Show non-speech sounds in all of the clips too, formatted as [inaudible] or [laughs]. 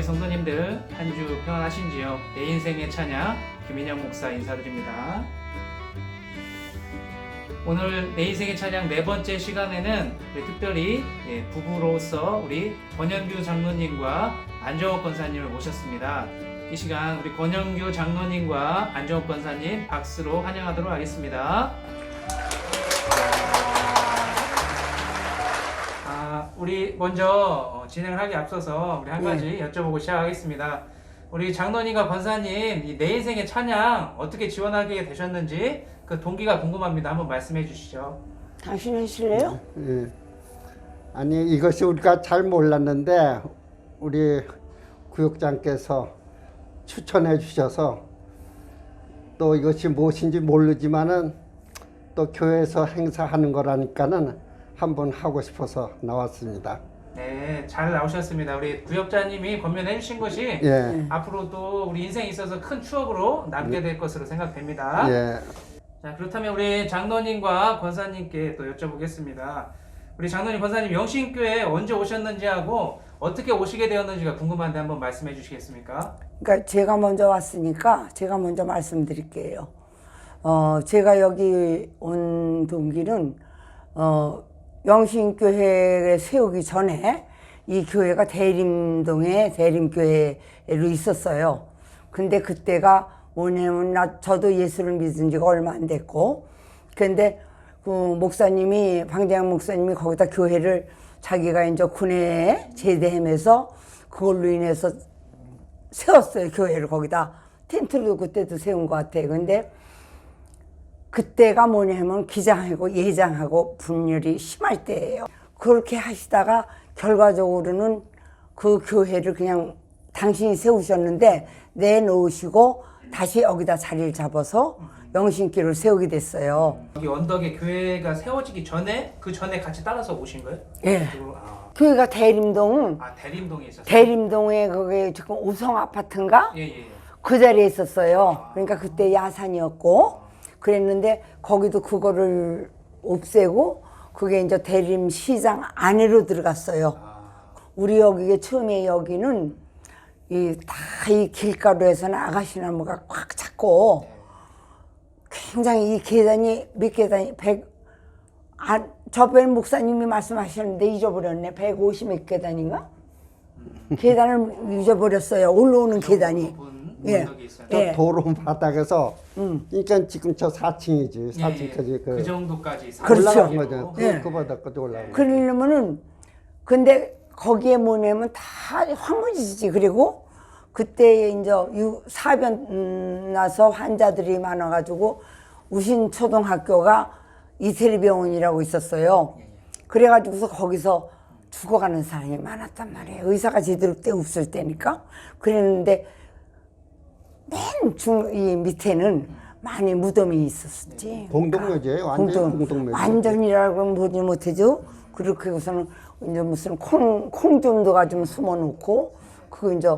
교회 성도님들 한 주 평안하신지요? 내 인생의 찬양 김인영 목사 인사드립니다. 오늘 내 인생의 찬양 네 번째 시간에는 우리 특별히 예, 부부로서 우리 권영규 장로님과 안정옥 권사님을 모셨습니다. 이 시간 우리 권영규 장로님과 안정옥 권사님 박수로 환영하도록 하겠습니다. 우리 먼저 어, 진행을 하기 앞서서 우리 한 가지 여쭤보고 시작하겠습니다. 우리 장로님과 권사님 이내 인생의 찬양 어떻게 지원하게 되셨는지 그 동기가 궁금합니다. 한번 말씀해 주시죠. 당신 하실래요? 예. 아니 이것이 우리가 잘 몰랐는데 우리 구역장께서 추천해 주셔서 또 이것이 무엇인지 모르지만은 또 교회에서 행사하는 거라니까는 한번 하고 싶어서 나왔습니다. 네, 잘 나오셨습니다. 우리 구역자님이 권면해 주신 것이 예. 앞으로도 우리 인생에 있어서 큰 추억으로 남게 될 것으로 생각됩니다. 예. 자, 그렇다면 우리 장로님과 권사님께 또 여쭤보겠습니다. 우리 장로님, 권사님 영신교회 언제 오셨는지 하고 어떻게 오시게 되었는지가 궁금한데 한번 말씀해 주시겠습니까? 그러니까 제가 먼저 왔으니까 제가 먼저 말씀드릴게요. 어, 제가 여기 온 동기는 어, 영신교회를 세우기 전에 이 교회가 대림동에 대림교회로 있었어요. 근데 그때가 뭐냐면 나 저도 예수를 믿은 지가 얼마 안 됐고 근데 그 목사님이 방대양 목사님이 거기다 교회를 자기가 이제 군에 제대하면서 그걸로 인해서 세웠어요 교회를 거기다 텐트도 그때도 세운 것 같아요 근데 그때가 뭐냐면 기장하고 예장하고 분열이 심할 때예요 그렇게 하시다가 결과적으로는 그 교회를 그냥 당신이 세우셨는데 내놓으시고 다시 여기다 자리를 잡아서 영신교를 세우게 됐어요 여기 언덕에 교회가 세워지기 전에 그 전에 같이 따라서 오신 거예요? 예. 그리고, 아, 교회가 대림동 아, 대림동에 있었어요. 대림동에 거기 지금 우성 아파트인가 예, 예. 예. 그 자리에 있었어요. 그러니까 그때 야산이었고 그랬는데 거기도 그거를 없애고 그게 이제 대림 시장 안으로 들어갔어요. 우리 여기에 처음에 여기는 이 다 이 길가루에서는 아가씨 나무가 꽉 찼고 굉장히 이 계단이 몇 계단이 백 아, 저번 목사님이 말씀하셨는데 잊어버렸네. 150몇 계단인가? 계단을 잊어버렸어요. 올라오는 계단이. 부분 예. 언덕이 있어요. 저 예. 도로 바닥에서 음. 그러니까 지금 저 4층이지. 예, 4층까지 예. 그, 그 정도까지 그렇죠. 올라간. 거죠. 그, 예. 그보다까지 올라간 거. 그러려면은 근데 거기에 뭐냐면 다 황무지지 그리고 그때 이제 유- 사변 음, 나서 환자들이 많아가지고 우신 초등학교가 이태리 병원이라고 있었어요. 그래가지고서 거기서 죽어가는 사람이 많았단 말이에요. 의사가 제대로 때 없을 때니까 그랬는데 맨 중 이 밑에는 많이 무덤이 있었지. 공동묘지예요. 완전 공동묘지. 완전이라고 보지 못해죠. 그렇게 해서는 이제 무슨 콩, 콩좀도가 좀 숨어놓고, 그 이제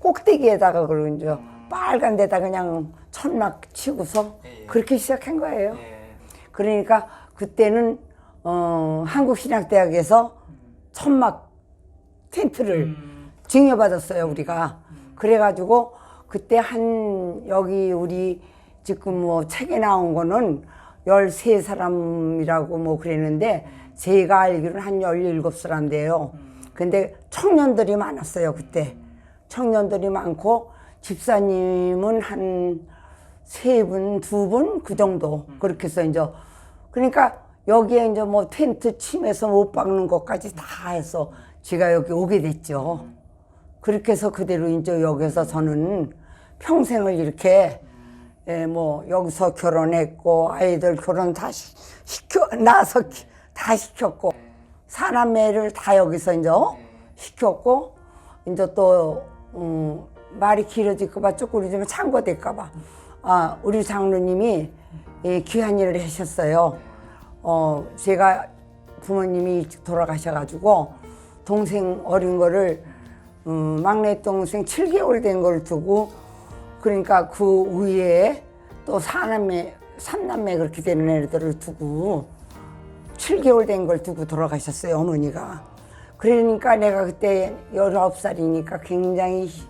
꼭대기에다가 그리고 이제 빨간 데다 그냥 천막 치고서 예, 예. 그렇게 시작한 거예요. 예. 그러니까 그때는 어, 한국신학대학에서 천막 텐트를 음, 증여받았어요 우리가. 그래가지고 그때 한 여기 우리 지금 뭐 책에 나온 거는 13사람이라고 뭐 그랬는데 제가 알기로는 한 17사람인데요. 근데 청년들이 많았어요 그때. 청년들이 많고 집사님은 한 세 분, 두 분 그 정도. 그렇게 해서 이제 그러니까 여기에 이제 뭐 텐트 침에서 못 박는 것까지 다 해서 제가 여기 오게 됐죠. 그렇게 해서 그대로 이제 여기서 저는 평생을 이렇게 예, 뭐 여기서 결혼했고 아이들 결혼 다 시- 시켜 키- 다 시켰고 사남매를 다 여기서 이제 시켰고 이제 또 음, 말이 길어질까봐 쪼꾸리지면 참고될까봐 아 우리 장로님이 예, 귀한 일을 하셨어요. 어 제가 부모님이 일찍 돌아가셔가지고 동생 어린 거를 음, 막내 동생 7개월 된 걸 두고 그러니까 그 위에 또 사남매 삼남매 그렇게 되는 애들을 두고 7개월 된 걸 두고 돌아가셨어요 어머니가 그러니까 내가 그때 19살이니까 굉장히 히-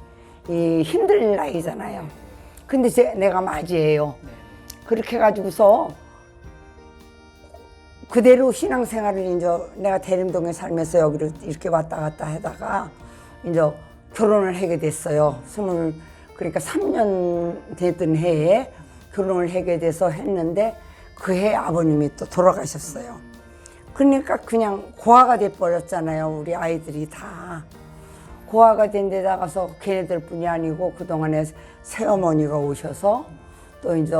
이 힘들 나이잖아요. 근데 제, 내가 맞이해요. 네. 그렇게 해가지고서 그대로 신앙생활을 이제 내가 대림동에 살면서 여기로 이렇게 왔다 갔다 하다가 이제 결혼을 하게 됐어요. 스물 그러니까 3년 되던 해에 결혼을 하게 돼서 했는데 그 해 아버님이 또 돌아가셨어요. 그러니까 그냥 고아가 돼 버렸잖아요. 우리 아이들이 다. 고아가 된 데다가서 걔네들 뿐이 아니고 그 동안에 새어머니가 오셔서 또 이제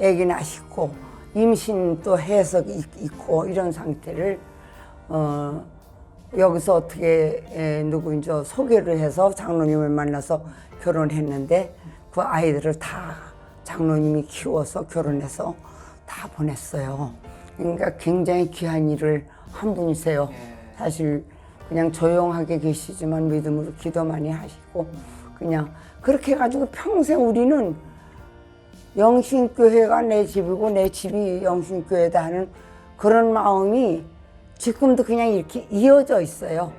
애기 낳으시고 임신 또 해서 있- 있고 이런 상태를 어 여기서 어떻게 에, 누구 이제 소개를 해서 장로님을 만나서 결혼했는데 그 아이들을 다 장로님이 키워서 결혼해서 다 보냈어요. 그러니까 굉장히 귀한 일을 한 분이세요. 예. 사실 그냥 조용하게 계시지만 믿음으로 기도 많이 하시고 그냥 그렇게 해가지고 평생 우리는 영신교회가 내 집이고 내 집이 영신교회다 하는 그런 마음이 지금도 그냥 이렇게 이어져 있어요.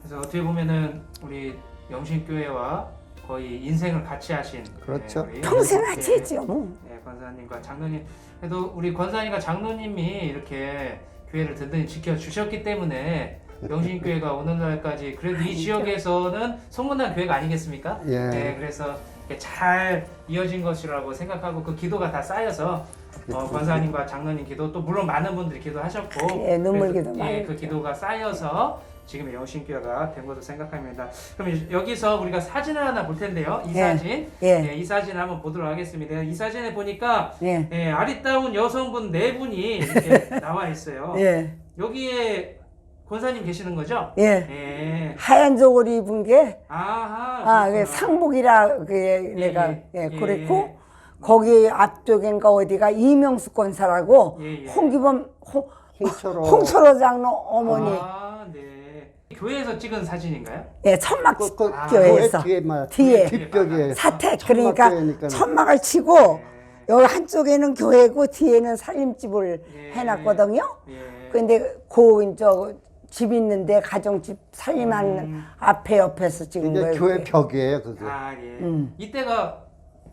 그래서 어떻게 보면은 우리 영신교회와 거의 인생을 같이 하신 그렇죠. 네, 평생 예, 같이 했죠. 뭐. 네, 권사님과 장로님. 그래도 우리 권사님과 장로님이 이렇게 교회를 든든히 지켜 주셨기 때문에 영신교회가 오늘날까지 그래도 이 [laughs] 지역에서는 소문난 교회가 아니겠습니까? 예. 네, 그래서 잘 이어진 것이라고 생각하고 그 기도가 다 쌓여서 어, 권사님과 장로님 기도 또 물론 많은 분들이 기도하셨고 예, 눈물 그래서, 기도 많이 예, 그 했죠. 기도가 쌓여서 지금 영신교회가 된 것으로 생각합니다. 그럼 여기서 우리가 사진을 하나 볼 텐데요. 이 예, 사진, 예. 예, 이 사진 한번 보도록 하겠습니다. 이 사진에 보니까 예. 예, 아리따운 여성분 네 분이 이렇게 [laughs] 나와 있어요. 예. 여기에 권사님 계시는 거죠? 예. 예. 하얀 저고를 입은 게 아하. 아, 그 그렇구나. 상복이라 그게 내가 예, 예, 예. 그랬고 거기 앞쪽인가 어디가 이명수 권사라고 예, 예. 홍기범 홍, 홍철호. 홍철호 장로 어머니 아, 네. 교회에서 찍은 사진인가요? 예 천막 그, 그, 아, 교회에서 뒤에 막 뒤에 뒷벽에 사택 그러니까 교회니까는. 천막을 치고 네. 여기 한쪽에는 교회고 뒤에는 살림집을 예. 해놨거든요. 예. 근데 그저 집 있는데 가정집 살림하는 앞에 옆에서 찍은 이게 거예요. 교회. 벽이에요 그게. 아, 예. 음. 이때가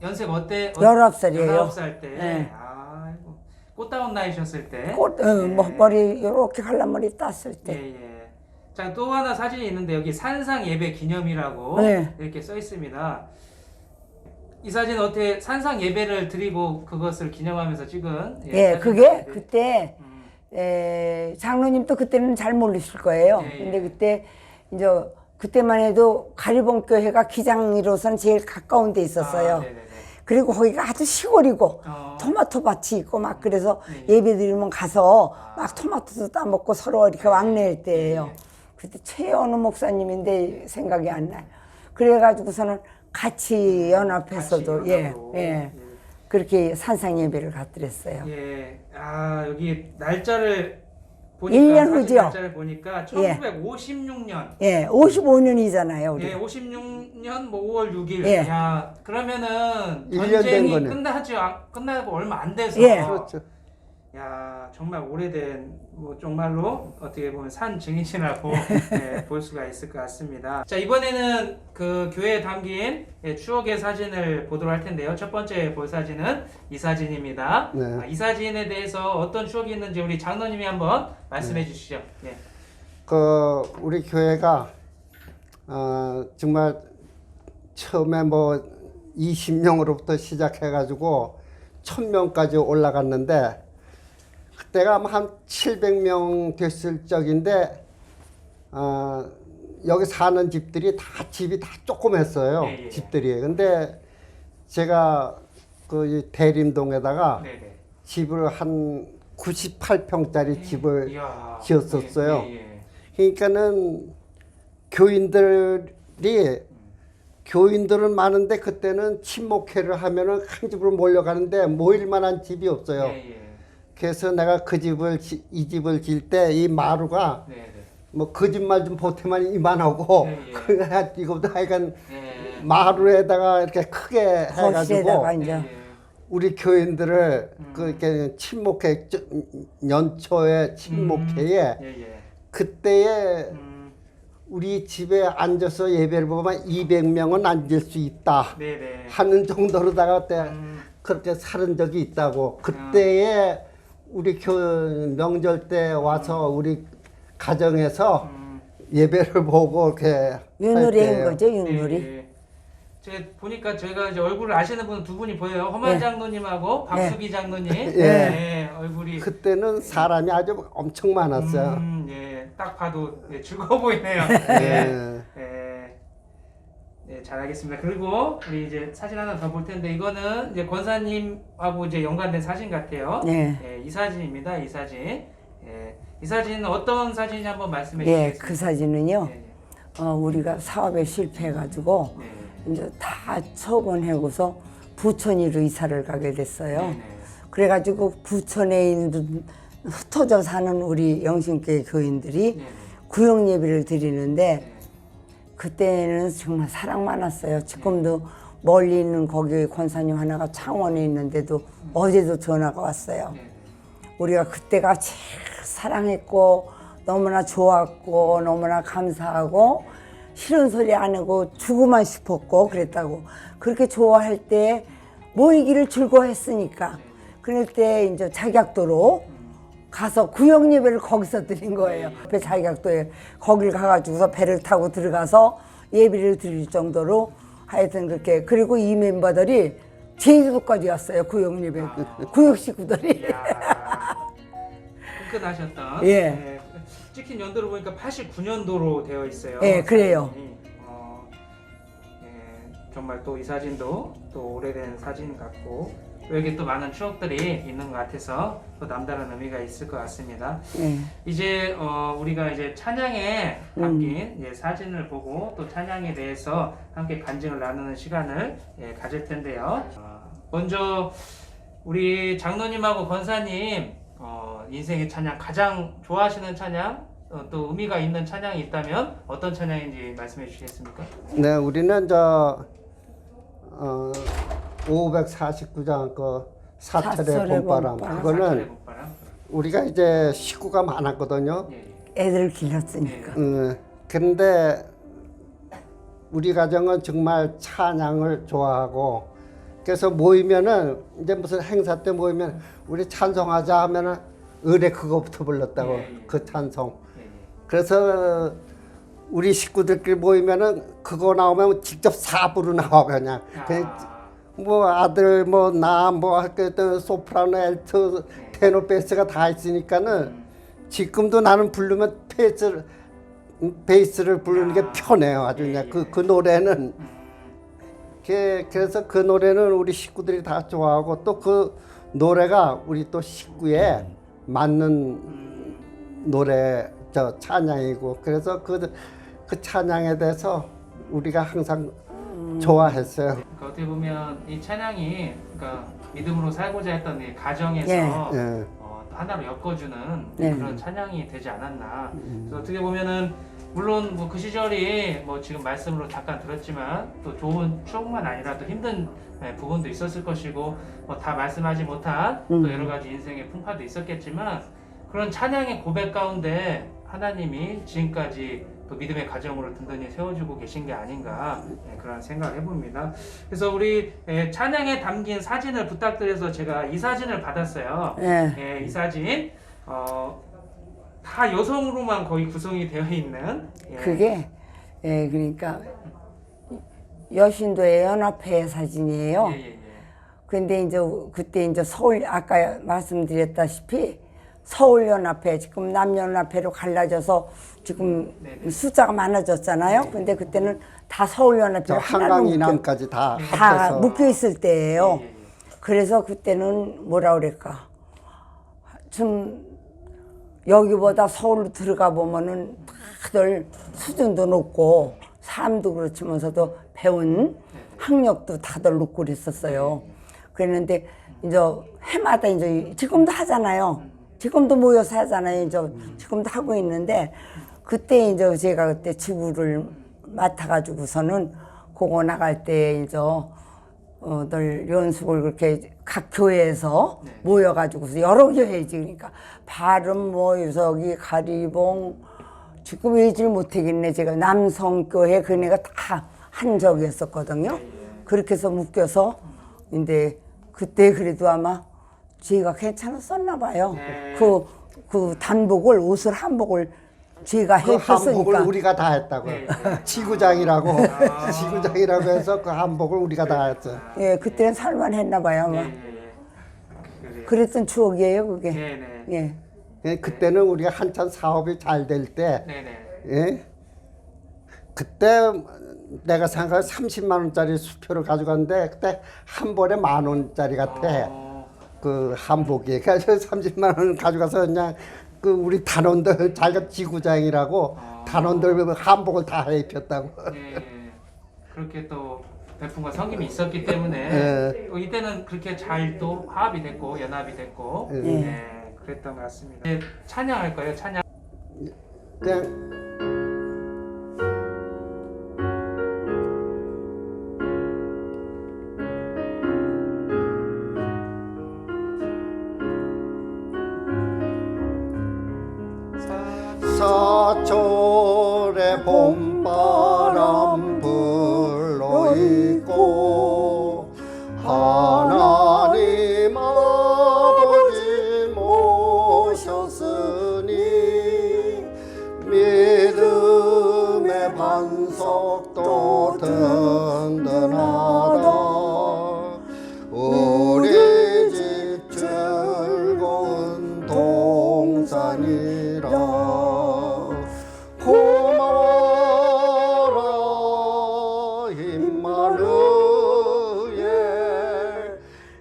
연세가 어때? 어, 19살이에요. 19살 때. 네. 아이고. 꽃다운 나이셨을 때. 꽃, 어, 뭐 예. 머리 이렇게 갈라머리 땄을 예, 때. 예. 자, 또 하나 사진이 있는데 여기 산상 예배 기념이라고 네. 이렇게 써 있습니다. 이 사진 어떻게 산상 예배를 드리고 그것을 기념하면서 찍은 예, 사진 그게 같은데. 그때 음, 에, 장로님도 그때는 잘 모르실 거예요. 예, 예. 근데 그때 이제 그때만 해도 가리봉 교회가 기장으로선 제일 가까운 데 있었어요. 아, 네네네. 그리고 거기가 아주 시골이고 어. 토마토 밭이 있고 막 그래서 네. 예배 드리면 가서 막 토마토도 따 먹고 서로 이렇게 왕래할 때예요. 네. 그때 최연우 목사님인데 생각이 안 나요. 그래가지고서는 같이 연합해서도 같이 예. 예 예. 그렇게 산상 예배를 갖드렸어요. 예. 아, 여기 날짜를 보니까 일년 사진 후죠? 날짜를 보니까 예. 1956년 예, 55년이잖아요, 우리. 예, 56년 뭐 5월 6일. 예. 야, 그러면은 일년 된 전쟁이 거네. 끝나지 않- 끝나고 얼마 안 돼서 예. 그렇죠. 야, 정말 오래된 뭐 정말로 어떻게 보면 산 증인이라고 [laughs] 예, 볼 수가 있을 것 같습니다. 자, 이번에는 그 교회에 담긴 예, 추억의 사진을 보도록 할 텐데요. 첫 번째 볼 사진은 이 사진입니다. 네. 아, 이 사진에 대해서 어떤 추억이 있는지 우리 장로님이 한번 말씀해 주시죠. 네. 그 우리 교회가 어, 정말 처음에 뭐 20명으로부터 시작해가지고 1000명까지 올라갔는데 그때가 아마 한 700명 됐을 적인데 어, 여기 사는 집들이 다 집이 다 조그맸어요 예, 예. 집들이 근데 제가 그이 대림동에다가 네, 네. 집을 한 98평짜리 집을 이야. 지었었어요. 예, 예, 그러니까는 교인들이 교인들은 많은데 그때는 친목회를 하면은 한 집으로 몰려가는데 모일 만한 집이 예. 없어요. 예, 예. 그래서 내가 그 집을 지- 이 집을 질 때 이 마루가 네, 네. 뭐 거짓말 좀 보태만 이만하고 예, [laughs] 예. 그냥 이거보다 하여간 예. 마루에다가 이렇게 크게 해가지고 이제 예, 예. 우리 교인들을 음. 그 이렇게 친목회 저- 연초에 친목회에 예, 예. 그때에 음. 우리 집에 앉아서 예배를 보면 200명은 앉을 수 있다 네네. 하는 정도로다가 그때 음. 그렇게 살은 적이 있다고 그때에 우리 교 명절 때 와서 우리 가정에서 음. 예배를 보고 이렇게 때예요. 거죠, 윷놀이. 네. 제가 보니까 저희가 이제 얼굴을 아시는 분 두 분이 보여요. 허만 네. 장로님하고 박수기 장로님. 예. 네, 얼굴이 그때는 사람이 아주 엄청 많았어요. 음, 예, 딱 봐도 예, 즐거워 보이네요. 예. 네. 네. 네, 잘하겠습니다. 그리고 우리 이제 사진 하나 더 볼 텐데 이거는 이제 권사님하고 이제 연관된 사진 같아요. 네. 예, 이 사진입니다. 이 사진. 예, 이 사진은 어떤 사진인지 한번 말씀해 예, 주시겠습니까? 그 사진은요. 예, 어, 우리가 사업에 실패해가지고 네. 이제 다 처분하고서 부천으로 이사를 가게 됐어요. 네. 네. 그래가지고 부천에 있는 흩어져 사는 우리 영신교회 교인들이 네. 구역 예배를 드리는데 네. 그때는 정말 사랑 많았어요. 지금도 멀리 있는 거기 권사님 하나가 창원에 있는데도 어제도 전화가 왔어요. 네. 우리가 그때가 제일 사랑했고 너무나 좋았고 너무나 감사하고 싫은 소리 안 하고 주고만 싶었고 그랬다고 그렇게 좋아할 때 모이기를 즐거워했으니까 그럴 때 이제 자격도로 가서 구역 예배를 거기서 드린 거예요. 배 자격도에 거길 가가지고서 배를 타고 들어가서 예배를 드릴 정도로 하여튼 그렇게 그리고 이 멤버들이 제주도까지 왔어요 구역 예배 구역 식구들이. 끈끈하셨던. [laughs] 예. 네. 찍힌 연도로 보니까 89년도로 되어 있어요. 예, 그래요. 사진이. 어, 예, 정말 또 이 사진도 또 오래된 사진 같고 또 여기 또 많은 추억들이 있는 것 같아서 또 남다른 의미가 있을 것 같습니다. 예. 이제 어, 우리가 이제 찬양에 음. 담긴 예, 사진을 보고 또 찬양에 대해서 함께 간증을 나누는 시간을 예, 가질 텐데요. 어, 먼저 우리 장로님하고 권사님 어, 인생의 찬양 가장 좋아하시는 찬양 어, 또 의미가 있는 찬양이 있다면 어떤 찬양인지 말씀해 주시겠습니까? 네, 우리는 저 어, 549장 그 사철의 사철의 봄바람 봄바람. 그거는? 우리가 이제 식구가 많았거든요. 예, 예. 애들 길렀으니까. 음, 그런데 우리 가정은 정말 찬양을 좋아하고 그래서 모이면은 이제 무슨 행사 때 모이면 우리 찬송하자 하면은 의뢰 그거부터 불렀다고 예, 예. 그 찬송. 예, 예. 그래서 우리 식구들끼리 모이면은 그거 나오면 직접 사부로 나와 그냥 그냥 아, 뭐 아들 뭐 나뭐 할거든 소프라노 엘트 테너 베이스가 다 있으니까는 지금도 나는 부르면 베이스를 음, 베이스를 부르는 게 아. 편해요. 아주 그냥 그 그 노래는. 음, 그- 그래서 그 노래는 우리 식구들이 다 좋아하고 또 그 노래가 우리 또 식구에 맞는 노래 저 찬양이고. 그래서 그, 그 찬양에 대해서 우리가 항상 좋아했어요. 그러니까 어떻게 보면 이 찬양이 그러니까 믿음으로 살고자 했던 이 가정에서 예. 예. 어, 또 하나로 엮어주는 네. 그런 찬양이 되지 않았나. 그래서 어떻게 보면은 물론 뭐 그 시절이 뭐 지금 말씀으로 잠깐 들었지만 또 좋은 추억만 아니라 또 힘든 예, 부분도 있었을 것이고 뭐 다 말씀하지 못한 또 여러 가지 인생의 풍파도 있었겠지만 그런 찬양의 고백 가운데 하나님이 지금까지 또 믿음의 가정으로 든든히 세워주고 계신 게 아닌가 예, 그런 생각을 해봅니다. 그래서 우리 예, 찬양에 담긴 사진을 부탁드려서 제가 이 사진을 받았어요. 예. 예, 이 사진 어, 다 여성으로만 거의 구성이 되어 있는 예, 그게 예 그러니까 여신도의 연합회 사진이에요. 예, 예, 예. 근데 이제 그때 이제 서울 아까 말씀드렸다시피 서울 연합회 지금 남연합회로 갈라져서 지금 네네. 숫자가 많아졌잖아요. 근데 그때는 다 서울 연합회 저 한강 이남까지 다다 합해서 묶여 있을 때예요. 예, 예, 예. 그래서 그때는 뭐라 그럴까 좀 여기보다 서울로 들어가 보면은 다들 수준도 높고 사람도 그렇지만서도 배운 학력도 다들 높고 그랬었어요. 그랬는데 이제 해마다 이제 지금도 하잖아요. 지금도 모여서 하잖아요. 이제 지금도 하고 있는데 그때 이제 제가 그때 지부를 맡아가지고서는 그거 나갈 때 이제 어, 늘 연습을 그렇게 각 교회에서 모여가지고서 여러 교회지 그러니까 발음 뭐 유석이 가리봉 지금 외질 못하겠네 제가 남성교회 그네가 다 한적이었었거든요. 그렇게 해서 묶여서 근데 그때 그래도 아마 제가 괜찮았었나 봐요. 네. 그, 그 단복을 옷을 한복을 제가 그 한복을 해줬으니까 우리가 다 했다고. 네. [laughs] 지구장이라고 [laughs] 지구장이라고 해서 그 한복을 우리가 다 했어. 예 그때는 살만했나 봐요 아마. 그랬던 추억이에요 그게. 네, 네. 예. 예, 그때는 우리가 한참 사업이 잘 될 때, 네, 네. 예? 그때 내가 생각해 30만 원짜리 수표를 가져갔는데 그때 한 벌에 만 원짜리 같아. 어, 그 한복이 [laughs] 그래서 30만 원 가져가서 그냥 그 우리 단원들 자기가 지구장이라고 단원들 한복을 다 입혔다고. 예, 예. 그렇게 또 배품과 성김이 있었기 때문에 예. 어, 이때는 그렇게 잘 또 화합이 됐고 연합이 됐고 예. 예, 그랬던 것 같습니다. 예, 찬양할 거예요. 찬양. 그냥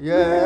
예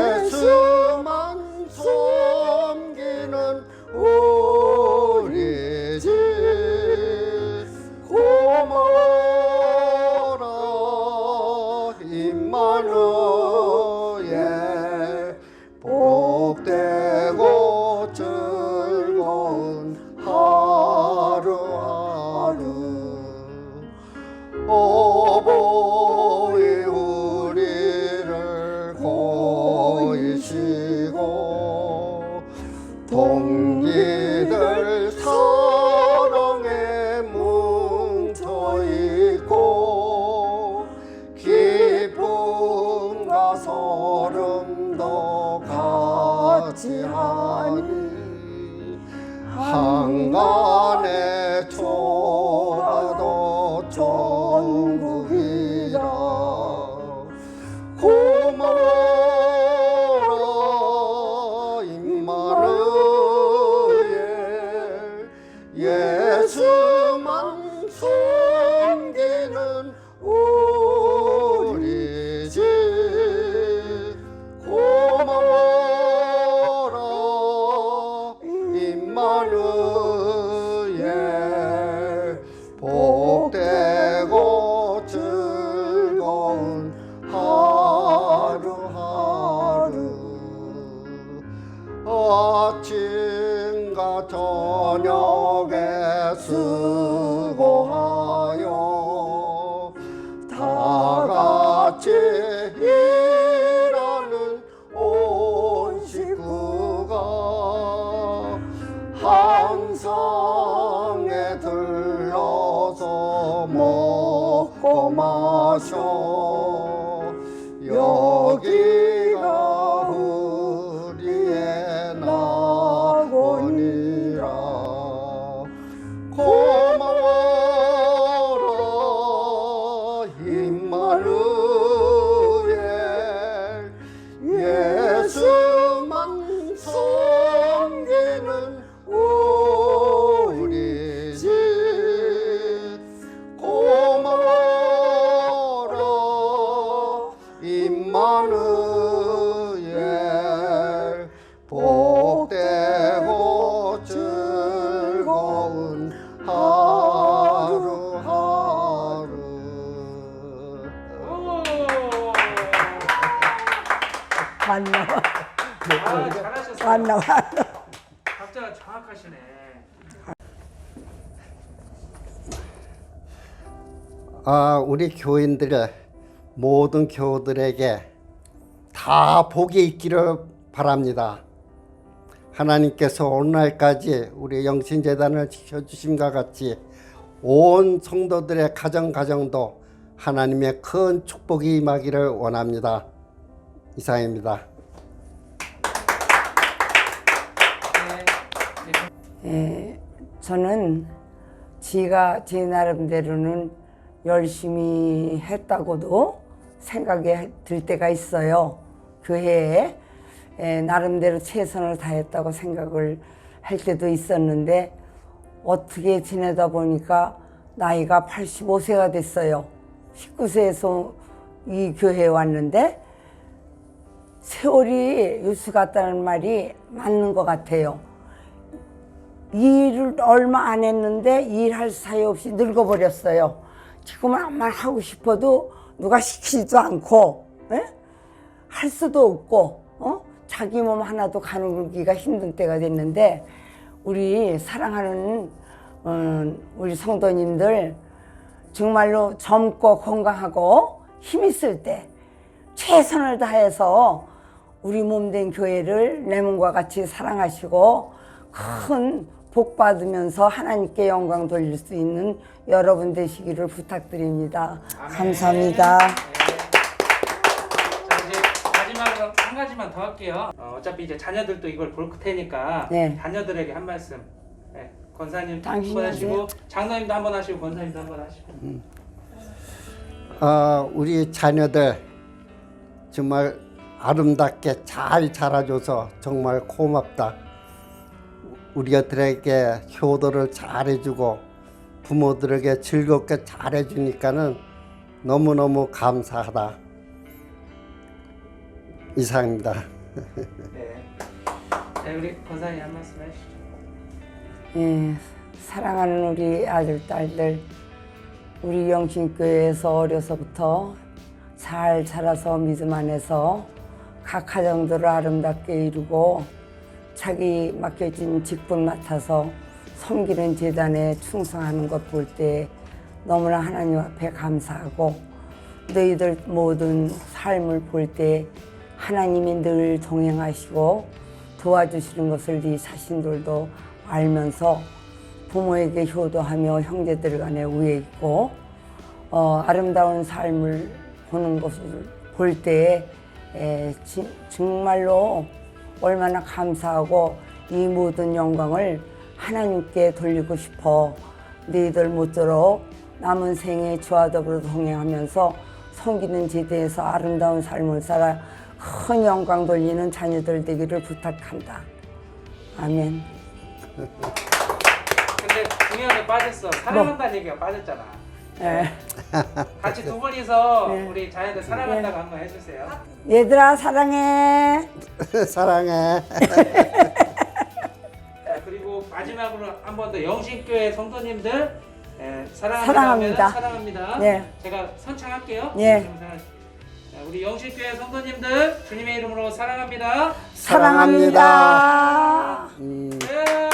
소름도 같이 하니 한간의 아침과 저녁에 수 예 우리 교인들 모든 교우들에게 다 복이 있기를 바랍니다. 하나님께서 오늘날까지 우리 영신재단을 지켜주심과 같이 온 성도들의 가정 가정도 하나님의 큰 축복이 임하기를 원합니다. 이상입니다. 예, 저는 지가 제 나름대로는 열심히 했다고도 생각이 들 때가 있어요. 교회에 예, 나름대로 최선을 다했다고 생각을 할 때도 있었는데 어떻게 지내다 보니까 나이가 85세가 됐어요. 19세에서 이 교회에 왔는데 세월이 유수 같다는 말이 맞는 것 같아요. 일을 얼마 안 했는데 일할 사이 없이 늙어버렸어요. 지금은 아마 하고 싶어도 누가 시키지도 않고 에? 할 수도 없고 어? 자기 몸 하나도 가누기가 힘든 때가 됐는데 우리 사랑하는 어, 우리 성도님들 정말로 젊고 건강하고 힘 있을 때 최선을 다해서 우리 몸된 교회를 내 몸과 같이 사랑하시고 큰 복 받으면서 하나님께 영광 돌릴 수 있는 여러분 되시기를 부탁드립니다. 아멘. 감사합니다. 네. 자 이제 마지막으로 한 가지만 더 할게요. 어, 어차피 이제 자녀들도 이걸 볼 테니까 네. 자녀들에게 한 말씀. 네. 권사님 당신이 한번 하시고 하세요. 장로님도 한번 하시고 권사님도 한번 하시고. 어, 우리 자녀들 정말 아름답게 잘 자라줘서 정말 고맙다. 우리들에게 효도를 잘해주고 부모들에게 즐겁게 잘해주니까는 너무너무 감사하다. 이상입니다. 네. 네 우리 권사님 한 말씀 해주시죠. 예, 사랑하는 우리 아들, 딸들, 우리 영신교회에서 어려서부터 잘 자라서 믿음 안에서 각 가정들을 아름답게 이루고 자기 맡겨진 직분 맡아서 섬기는 재단에 충성하는 것 볼 때 너무나 하나님 앞에 감사하고 너희들 모든 삶을 볼 때 하나님이 늘 동행하시고 도와주시는 것을 네 자신들도 알면서 부모에게 효도하며 형제들 간에 우애 있고 어, 아름다운 삶을 보는 것을 볼때 정말로 얼마나 감사하고 이 모든 영광을 하나님께 돌리고 싶어 너희들 모쪼록 남은 생에 주와 더불어 동행하면서 섬기는 제대에서 아름다운 삶을 살아 큰 영광 돌리는 자녀들 되기를 부탁한다. 아멘. 근데 중요한 게 빠졌어. 사랑한다는 얘기가 빠졌잖아. 예. 같이 두 분이서 네. 우리 자녀들 사랑한다고 한번 해주세요. 얘들아 사랑해. [laughs] 사랑해. [laughs] 마지막으로 한 번 더 영신교회 성도님들 예, 사랑합니다. 사랑합니다. 사랑합니다. 네. 제가 선창할게요. 네. 자, 우리 영신교회 성도님들 주님의 이름으로 사랑합니다. 사랑합니다. 음. 예.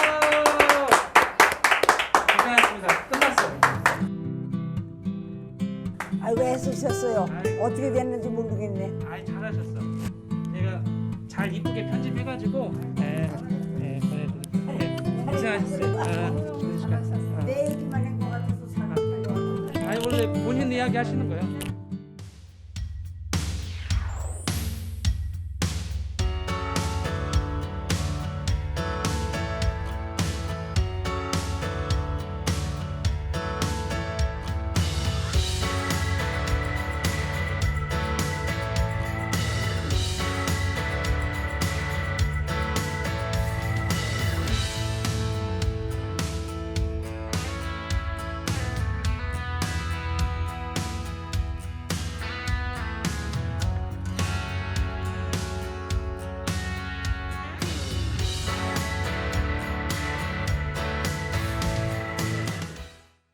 고생하셨습니다. 끝났어요. 아이고 애쓰셨어요. 어떻게 됐는지 모르겠네. 아이 잘하셨어. 내가 잘 이쁘게 편집해가지고 예, 예. 예, 고생하셨어요. 아, 내 얘기만 한 것 같아서 사랑해요. 아니 원래 본인 이야기 하시는